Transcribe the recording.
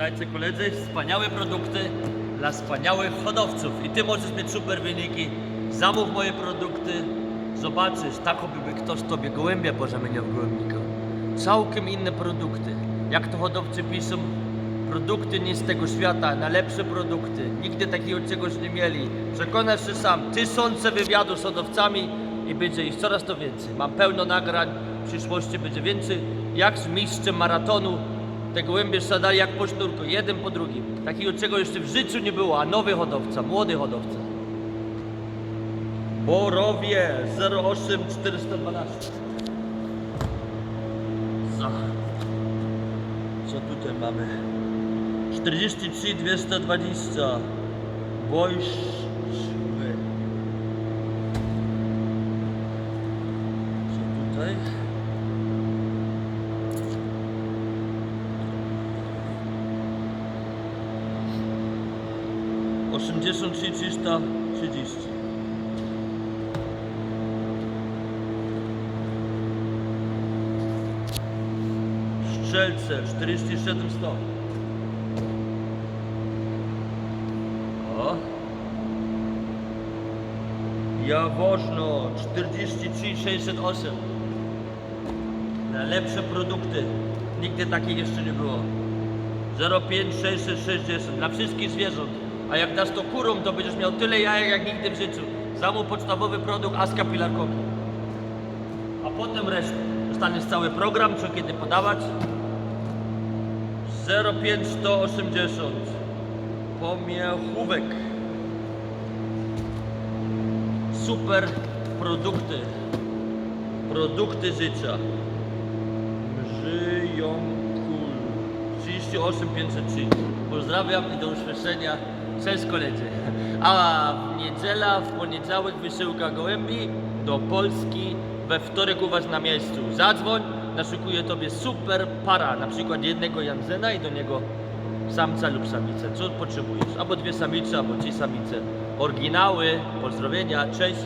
Witajcie koledzy, wspaniałe produkty dla wspaniałych hodowców i Ty możesz mieć super wyniki. Zamów moje produkty, zobaczysz, tak by ktoś Tobie gołębia pozamieniał w gołębnika. Całkiem inne produkty. Jak to hodowcy piszą, produkty nie z tego świata, na lepsze produkty. Nigdy takiego czegoś nie mieli. Przekonasz się sam, tysiące wywiadów z hodowcami i będzie ich coraz to więcej. Mam pełno nagrań, w przyszłości będzie więcej. Jak z mistrzem maratonu, te gołębie sadali jak po sznurku, jeden po drugim. Takiego czego jeszcze w życiu nie było, a nowy hodowca, młody hodowca. Borowie 08412. Za. Co tutaj mamy? 43 220. Bojszły. Co tutaj? Osiemdziesiąt trzy trzysta trzydzieści. Strzelce 47 100. O. Jawożno 43 608. Najlepsze produkty. Nigdy takich jeszcze nie było. 05 660 dla wszystkich zwierząt. A jak dasz to kurom, to będziesz miał tyle jajek jak nigdy w życiu. Zamów podstawowy produkt Aska Pilarkoki. A potem resztę. Dostaniesz cały program, co kiedy podawać. 05180 Pomiechówek Super produkty Produkty życia Żyją kul 38503 Pozdrawiam i do usłyszenia Cześć koledzy. A w niedziela, w poniedziałek wysyłka gołębi do Polski. We wtorek u Was na miejscu Zadzwoń, naszykuję Tobie super para. Na przykład jednego Janzena i do niego samca lub samicę. Co potrzebujesz? Albo dwie samice, albo trzy samice. Oryginały, pozdrowienia, cześć